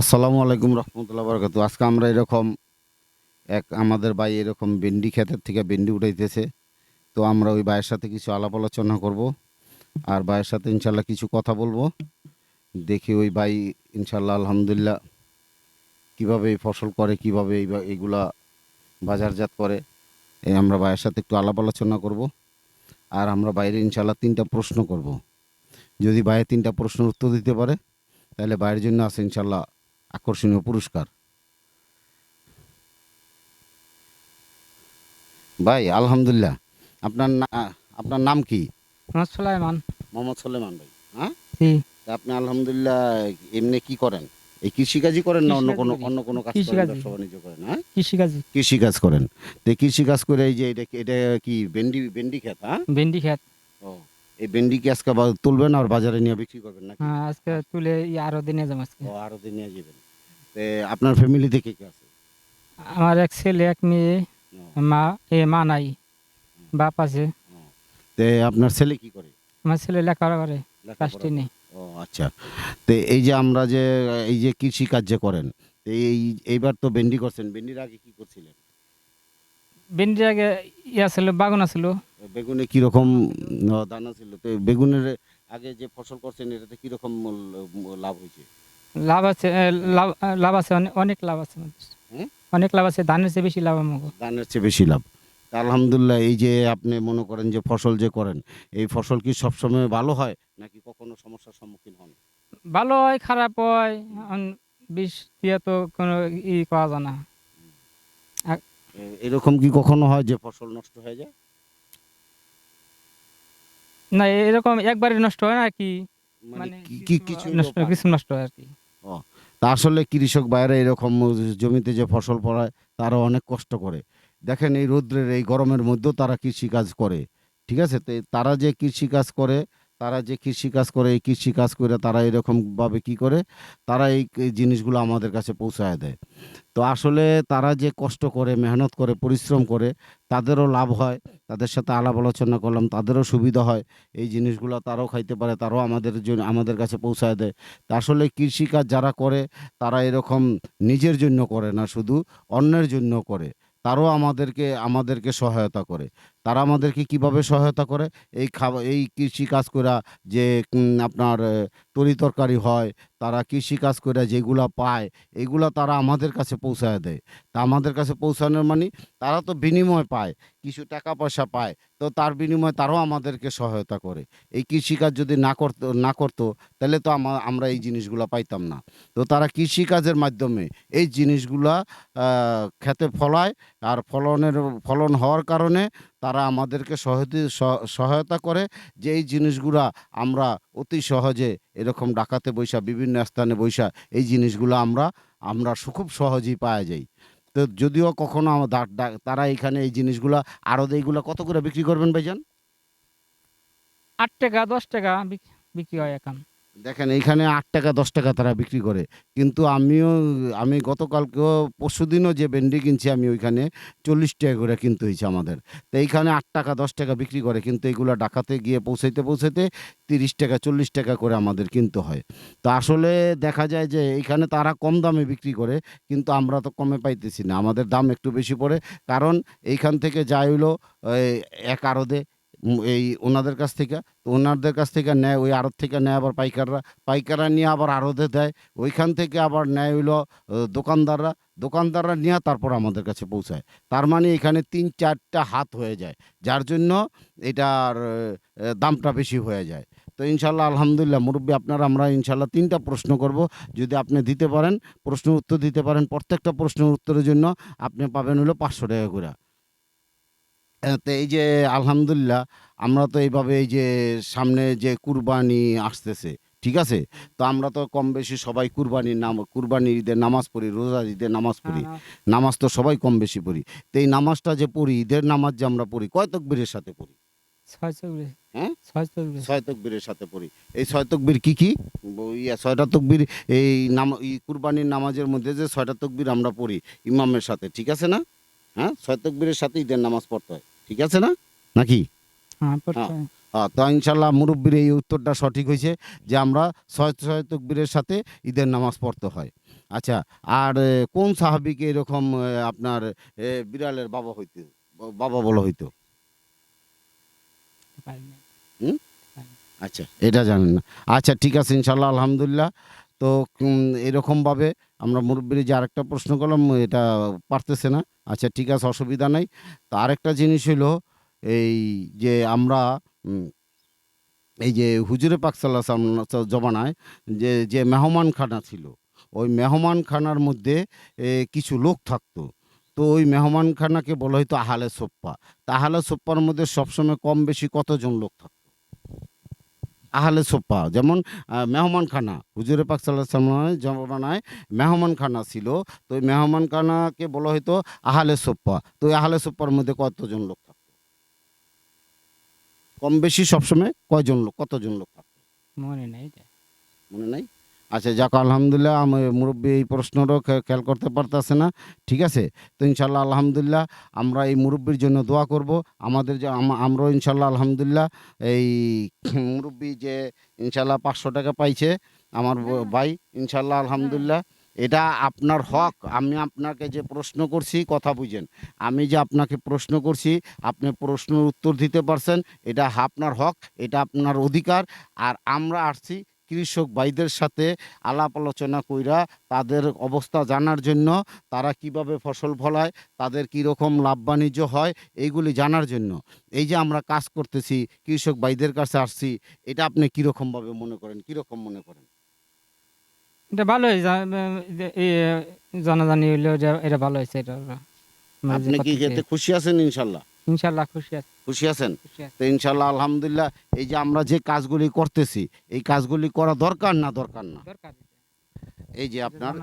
আসসালামু আলাইকুম রহমতুল্লাহ বরকাত। আজকে আমরা এরকম এক আমাদের ভাই এরকম ভেন্ডি ক্ষেতের থেকে ভেন্ডি উঠাইতেছে। তো আমরা ওই ভাইয়ের সাথে কিছু আলাপ আলোচনা করব। আর ভাইয়ের সাথে ইনশাল্লাহ কিছু কথা বলব। দেখি ওই ভাই ইনশাল্লাহ আলহামদুলিল্লাহ কীভাবে এই ফসল করে, কীভাবে এই এইগুলা বাজারজাত করে এই আমরা ভাইয়ের সাথে একটু আলাপ আলোচনা করব। আর আমরা বাইরে ইনশাল্লাহ তিনটা প্রশ্ন করব। যদি ভাইয়ের তিনটা প্রশ্নের উত্তর দিতে পারে, তাহলে বাইরের জন্য আছে ইনশাল্লাহ আকর্ষণীয় পুরস্কার। ভাই আলহামদুলিল্লাহ। আপনার না- আপনার নাম কি? মোহাম্মদ সুলাইমান। মোহাম্মদ সোলেমান ভাই হ্যাঁ? তা আপনি আলহামদুলিল্লাহ এমনি কি করেন? এই কৃষিকাজই করেন না অন্য কৃষিকাজ কোনো অন্য কোনো কাজ করেন ব্যবসা বাণিজ্য করেন হ্যাঁ? কৃষিকাজি কৃষিকাজ করেন। তো কৃষিকাজ করে এই যে এটা কি- এটা কি ভেন্ডি ভেন্ডি খেত হ্যাঁ? ভেন্ডি খেত ও এই ভেন্ডি কি আজকে তুলবেন আর বাজারে নিয়ে বিক্রি করবেন না হ্যাঁ, আজকে তুলে আরও দিনে যাব আজকে। ও আরও দিন যাবেন। তো আপনার ফ্যামিলিতে কে কে আছে? আমার এক ছেলে এক মেয়ে মা এ মা নাই বাপ আছে। তে আপনার ছেলে কি করে? আমার ছেলে লেখাপড়া করে ক্লাস টেনে ও আচ্ছা। তো এই যে আমরা যে এই যে কৃষি কাজ যে করেন তো এই এইবার তো ভেন্ডি করছেন ভেন্ডির আগে কি করছিলেন? ভেন্ডির আগে ইয়া ছিল বাগুন ছিল বেগুনে কীরকম দানা ছিল তো বেগুনের আগে যে ফসল করছেন এটাতে কীরকম লাভ হয়েছে? লাভ আছে লাভ আছে অনেক- লাভ আছে। অনেক লাভ আছে ধানের চেয়ে বেশি লাভ আমাকে। ধানের চেয়ে বেশি লাভ। আলহামদুলিল্লাহ এই যে আপনি মনে করেন যে ফসল যে করেন এই ফসল কি সবসময় ভালো হয় নাকি কখনো সমস্যার সম্মুখীন হন? ভালো হয় খারাপ হয় বিষ দিয়ে তো কোনো ই করা যায় না। এরকম কি কখনো হয় যে ফসল নষ্ট হয়ে যায়? না এরকম একবারই নষ্ট হয় না কি? মানে মানে কি- কি কিছু নষ্ট কিছু নষ্ট হয় আর কি। তা আসলে কৃষক বাইরে এরকম জমিতে যে ফসল ফলায়, তারা অনেক কষ্ট করে। দেখেন এই রৌদ্রের, এই গরমের মধ্যেও তারা কৃষিকাজ করে, ঠিক আছে? তো তারা যে কৃষিকাজ করে তারা যে কৃষিকাজ করে, এই কৃষিকাজ করে তারা এরকমভাবে কি করে? তারা এই জিনিসগুলো আমাদের কাছে পৌঁছায় দেয়। তো আসলে তারা যে কষ্ট করে, মেহনত করে, পরিশ্রম করে, তাদেরও লাভ হয়। তাদের সাথে আলাপ আলোচনা করলাম, তাদেরও সুবিধা হয়। এই জিনিসগুলো তারাও খাইতে পারে, তারাও আমাদের জন্য, আমাদের কাছে পৌঁছায় দেয়। তা আসলে কৃষিকাজ যারা করে, তারা এরকম নিজের জন্য করে না, শুধু অন্যের জন্য করে। তারও আমাদেরকে আমাদেরকে সহায়তা করে। তারা আমাদেরকে কীভাবে সহায়তা করে? এই খাবার এই কৃষি কাজ করা যে আপনার তরি তরকারি হয়, তারা কৃষি কাজ করে যেগুলা পায়, এগুলা তারা আমাদের কাছে পৌঁছায় দেয়। তা আমাদের কাছে পৌঁছানোর মানে তারা তো বিনিময় পায়, কিছু টাকা পয়সা পায়, তো তার বিনিময়ে তারাও আমাদেরকে সহায়তা করে। এই কৃষিকাজ যদি না করতো না করতো, তাহলে তো আমরা এই জিনিসগুলো পাইতাম না। তো তারা কৃষিকাজের মাধ্যমে এই জিনিসগুলা খেতে ফলায়, আর ফলনের, ফলন হওয়ার কারণে তারা আমাদেরকে সহায়তা করে যে এই জিনিসগুলা আমরা অতি সহজে এরকম ডাকাতে বৈশা বিভিন্ন স্থানে বৈশা এই জিনিসগুলো আমরা আমরা খুব সহজেই পাওয়া যাই। তো যদিও কখনো তারা এখানে এই জিনিসগুলা আরও এইগুলা কত করে বিক্রি করবেন ভাইজান? আট টাকা, দশ টাকা বিক্রি হয় এখন। দেখেন, এইখানে আট টাকা, দশ টাকা তারা বিক্রি করে। কিন্তু আমিও, আমি গতকালকেও, পরশুদিনও যে ভেন্ডি কিনছি আমি ওইখানে চল্লিশ টাকা করে কিনতে হয়েছে আমাদের। তো এইখানে আট টাকা, দশ টাকা বিক্রি করে, কিন্তু এইগুলো ডাকাতে গিয়ে পৌঁছাইতে পৌঁছাইতে তিরিশ টাকা, চল্লিশ টাকা করে আমাদের কিনতে হয়। তো আসলে দেখা যায় যে এইখানে তারা কম দামে বিক্রি করে, কিন্তু আমরা তো কমে পাইতেছি না। আমাদের দাম একটু বেশি পড়ে, কারণ এইখান থেকে যা হইল এক আরদে এই ওনাদের কাছ থেকে, তো ওনাদের কাছ থেকে নেয়, ওই আড়ত থেকে নেয় আবার পাইকাররা। পাইকাররা নিয়ে আবার আড়তে দেয়। ওইখান থেকে আবার নেয় হইল দোকানদাররা। দোকানদাররা নিয়ে তারপর আমাদের কাছে পৌঁছায়। তার মানে এখানে তিন চারটা হাত হয়ে যায়, যার জন্য এটার দামটা বেশি হয়ে যায়। তো ইনশাল্লাহ আলহামদুলিল্লাহ, মুরব্বী আপনারা, আমরা ইনশাল্লাহ তিনটা প্রশ্ন করব। যদি আপনি দিতে পারেন, প্রশ্ন উত্তর দিতে পারেন, প্রত্যেকটা প্রশ্নের উত্তরের জন্য আপনি পাবেন হলো পাঁচশো টাকা করে। তো এই যে আলহামদুলিল্লাহ আমরা তো এইভাবে এই যে সামনে যে কুরবানি আসতেছে ঠিক আছে? তো আমরা তো কম বেশি সবাই কুরবানির নাম কুরবানির ঈদের নামাজ পড়ি রোজার ঈদের নামাজ পড়ি হ্যাঁ, নামাজ তো সবাই কম বেশি পড়ি। তো এই নামাজটা যে পড়ি ঈদের নামাজ যে আমরা পড়ি কয় তকবীরের সাথে পড়ি? ছয় হ্যাঁ? তকবীরের সাথে পড়ি। এই ছয় তকবীর কি কি? ইয়া ছয়টা তকবীর এই নাম এই কুরবানির নামাজের মধ্যে যে ছয়টা তকবীর আমরা পড়ি ইমামের সাথে ঠিক আছে না? হ্যাঁ? ছয় তকবীরের সাথে ঈদের নামাজ পড়তে হয়। ঠিক আছে না? নাকি? হ্যাঁ হয়। হ্যাঁ তো ইনশাল্লাহ মুরব্বীর এই উত্তরটা সঠিক হয়েছে যে আমরা ছয় ছয় তকবীরের সাথে ঈদের নামাজ পড়তে হয়। আচ্ছা আর কোন সাহাবিকে এরকম আপনার বিড়ালের বাবা হইতো বাবা বলা হইতো। আচ্ছা এটা জানেন না। আচ্ছা ঠিক আছে ইনশাল্লাহ আলহামদুলিল্লাহ। তো এরকমভাবে আমরা মুরব্বীর যে আরেকটা প্রশ্ন করলাম, এটা পারতেছে না। আচ্ছা ঠিক আছে, অসুবিধা নাই। তো আরেকটা জিনিস হলো এই যে আমরা এই যে হুজুরে পাক সাল্লাহ জমানায় যে যে মেহমান খানা ছিল, ওই মেহমান খানার মধ্যে কিছু লোক থাকতো। তো ওই মেহমান খানাকে বলা হয়তো আহালে সোপ্পা। তা আহালে সোপ্পার মধ্যে সবসময় কম বেশি কতজন লোক থাকতো? আহলে সোফা যেমন মেহমান খানা হুজুরে পাক সাল্লাহ সাল্লামের জমানায় মেহমান খানা ছিল। তো ওই মেহমান খানাকে বলা হয়তো আহলে সোফা তো ওই আহলে সোপ্পার মধ্যে কতজন লোক থাকতো? কম বেশি সবসময় কয়জন লোক কতজন লোক থাকতো? মনে নাই মনে নাই? আচ্ছা যাক, আলহামদুলিল্লাহ, আমি মুরব্বী এই প্রশ্নটাও খেয়াল করতে পারতেছে না। ঠিক আছে? তো ইনশাল্লাহ, আলহামদুলিল্লাহ, আমরা এই মুরব্বীর জন্য দোয়া করব। আমাদের যে আমরাও ইনশাল্লাহ, আলহামদুলিল্লাহ, এই মুরব্বী যে, ইনশাল্লাহ, পাঁচশো টাকা পাইছে, আমার ভাই, ইনশাল্লাহ, আলহামদুলিল্লাহ, এটা আপনার হক। আমি আপনাকে যে প্রশ্ন করছি, কথা বুঝেন। আমি যে আপনাকে প্রশ্ন করছি, আপনি প্রশ্নের উত্তর দিতে পারছেন, এটা আপনার হক, এটা আপনার অধিকার। আর আমরা আসছি কৃষক ভাইদের সাথে আলাপ আলোচনা কইরা তাদের অবস্থা জানার জন্য তারা কীভাবে ফসল ফলায় তাদের কীরকম লাভ বাণিজ্য হয় এইগুলি জানার জন্য। এই যে আমরা কাজ করতেছি কৃষক ভাইদের কাছে আসছি এটা আপনি কীরকমভাবে মনে করেন? কীরকম মনে করেন? এটা ভালো হয়েছে। জানাজানি হইল যে এটা ভালো হয়েছে এটা আপনি কি। এতে খুশি আছেন ইনশাল্লাহ? ইনশাল্লাহ খুশি আছি। খুশি আছেন? তো ইনশাল্লাহ আলহামদুলিল্লাহ এই যে আমরা যে কাজগুলি করতেছি এই কাজগুলি করা দরকার না দরকার না? দরকার এই যে আপনার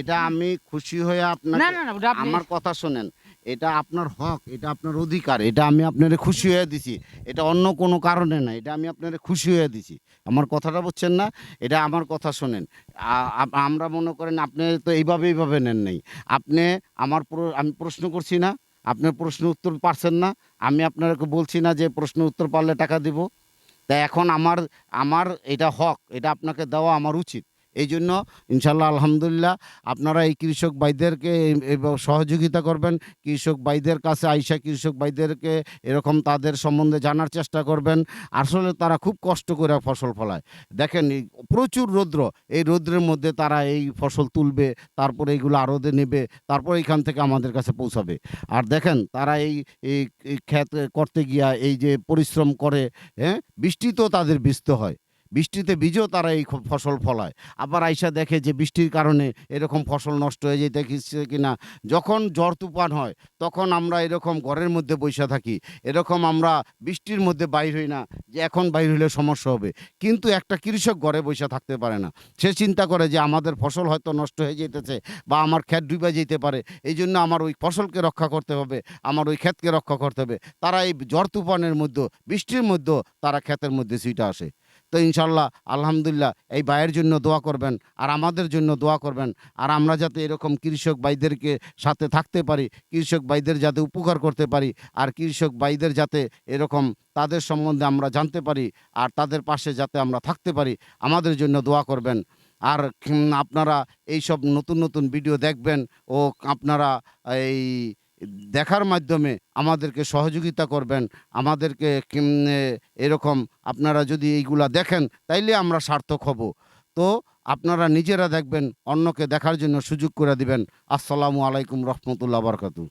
এটা আমি খুশি হয়ে আপনার আমার কথা শোনেন এটা আপনার হক এটা আপনার অধিকার এটা আমি আপনারে খুশি হয়ে দিছি। এটা অন্য কোনো কারণে না এটা আমি আপনারে খুশি হয়ে দিছি। আমার কথাটা বুঝছেন না? এটা আমার কথা শোনেন। আমরা মনে করেন আপনি তো এইভাবে এইভাবে নেন নাই। আপনি আমার আমি প্রশ্ন করছি না আপনি প্রশ্ন উত্তর পারছেন না। আমি আপনাকে বলছি না যে প্রশ্ন উত্তর পারলে টাকা দিব। তা এখন আমার আমার এটা হক, এটা আপনাকে দেওয়া আমার উচিত। এই জন্য ইনশাল্লাহ আলহামদুলিল্লাহ, আপনারা এই কৃষক ভাইদেরকে এই- সহযোগিতা করবেন। কৃষক ভাইদের কাছে আইসা কৃষক ভাইদেরকে এরকম তাদের সম্বন্ধে জানার চেষ্টা করবেন। আসলে তারা খুব কষ্ট করে ফসল ফলায়। দেখেন প্রচুর রৌদ্র, এই রৌদ্রের মধ্যে তারা এই ফসল তুলবে, তারপরে এইগুলো আরদে নেবে, তারপর এইখান থেকে আমাদের কাছে পৌঁছাবে। আর দেখেন, তারা এই এই ক্ষেত করতে গিয়া এই যে পরিশ্রম করে হ্যাঁ বৃষ্টিতেও তাদের বিস্ত হয়। বৃষ্টিতে বীজও তারা এই ফসল ফলায়। আবার আইসা দেখে যে বৃষ্টির কারণে এরকম ফসল নষ্ট হয়ে যেতে কিনা, যখন ঝড় তুফান হয়, তখন আমরা এরকম ঘরের মধ্যে বসে থাকি। এরকম আমরা বৃষ্টির মধ্যে বাইর হই না, যে এখন বাইর হইলে সমস্যা হবে। কিন্তু একটা কৃষক ঘরে বসে থাকতে পারে না। সে চিন্তা করে যে আমাদের ফসল হয়তো নষ্ট হয়ে যেতেছে বা আমার ক্ষেত ডুবে যেতে পারে। এই জন্য আমার ওই ফসলকে রক্ষা করতে হবে, আমার ওই ক্ষেতকে রক্ষা করতে হবে। তারা এই ঝড় তুফানের মধ্যে বৃষ্টির মধ্যেও তারা ক্ষেতের মধ্যে সুইটা আসে। তো ইনশাল্লাহ আলহামদুলিল্লাহ, এই ভাইয়ের জন্য দোয়া করবেন, আর আমাদের জন্য দোয়া করবেন, আর আমরা যাতে এরকম কৃষক ভাইদেরকে সাথে থাকতে পারি, কৃষক ভাইদের যাতে উপকার করতে পারি, আর কৃষক ভাইদের যাতে এরকম তাদের সম্বন্ধে আমরা জানতে পারি, আর তাদের পাশে যাতে আমরা থাকতে পারি, আমাদের জন্য দোয়া করবেন। আর আপনারা এই সব নতুন নতুন ভিডিও দেখবেন, ও আপনারা এই দেখার মাধ্যমে আমাদেরকে সহযোগিতা করবেন, আমাদেরকে এরকম আপনারা যদি এইগুলা দেখেন, তাইলে আমরা সার্থক হব। তো আপনারা নিজেরা দেখবেন, অন্যকে দেখার জন্য সুযোগ করে দিবেন। আসসালামু আলাইকুম রহমতুল্লাহ বারকাতু